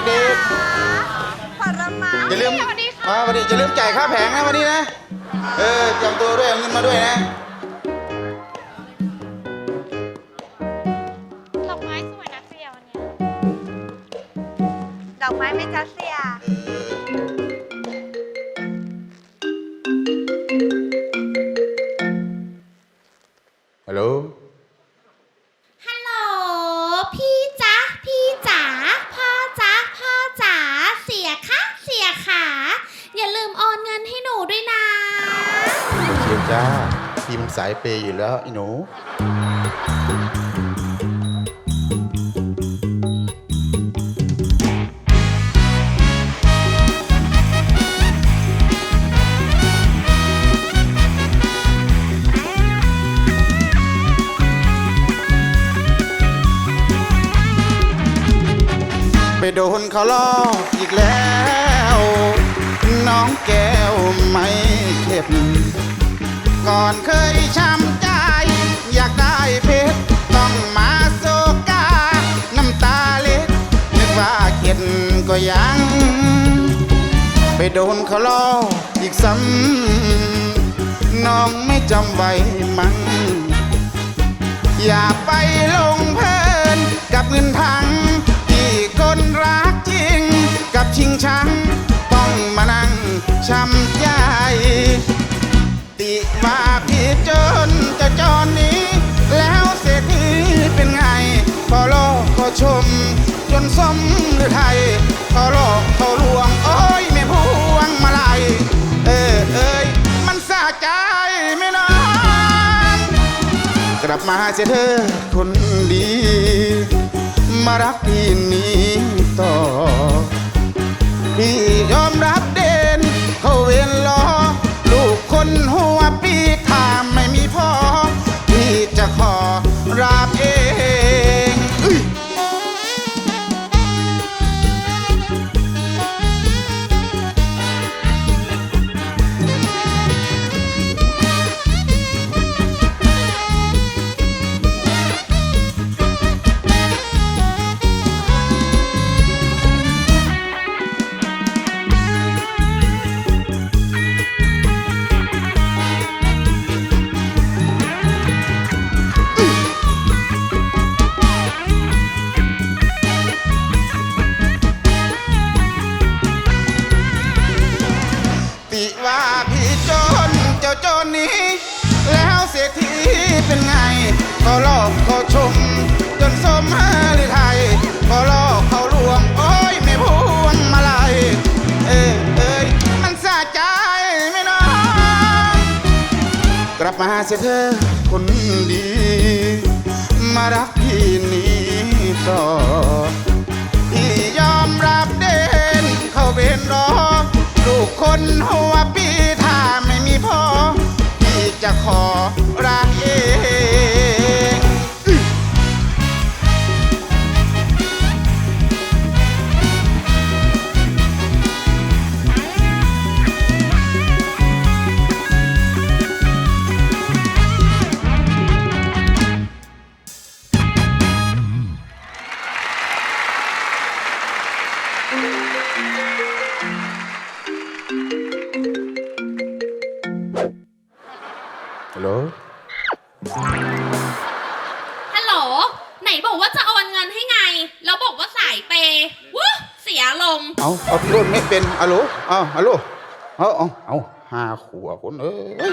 เอาเด็กผลไม้ๆ อย่าลืมมาวันนี้อย่าลืมจ่ายค่าแผงนะวันนี้นะ เออเตรียมตัวด้วยเอาเงินมาด้วยนะ ดอกไม้สวยนะเสียวันเนี้ยดอกไม้ไม่จ้าเสียฮัล จ้าพี่มันสายเปย์อยู่แล้วไอ้หนูไปโดนเขาลอกอีกแล้ว น้องแก้วไม่เข็บ ก่อนเคยช้ำใจ อยากได้เพชรต้องมาโซกา น้ำตาเล็ดนึกว่าเข็ดก็ยัง ไปโดนเขาลออีกซ้ำน้องไม่จำไว้มั้งอย่าไปลงเพลินกับเงินทังที่คนรักจริงกับชิงชัง สมหรือไทยพอโลกเขาลวง โอ้ยไม่พวงมาลัยเออเอ้ยมันสะใจไม่น้อนกลับมาเจอเธอคนดี มารักที่นี้ต่อ นี้ แล้วเศรษฐีเป็นไงก็ลอกก็ชม จนสมหรือไทยก็ลอกเขาลวง โอ้ยไม่พวงมาลัยเออเอ้ยมันสะใจไม่น้องกลับมาเสียเธอคนดี มารักพี่นี้ต่อพี่ยอมรับเด่นเข้าเวรรอลูกคนหัว ฮัลโหล ฮัลโหล ไหนบอกว่าจะโอนเงินให้ไง แล้วบอกว่าสายเปย์วู้เสียลมณ์เอาเอาพี่รุ่นไม่เป็นฮัลโหลเอาฮัลโหล เอาเอาเอาห้าขวบคนเอ้ย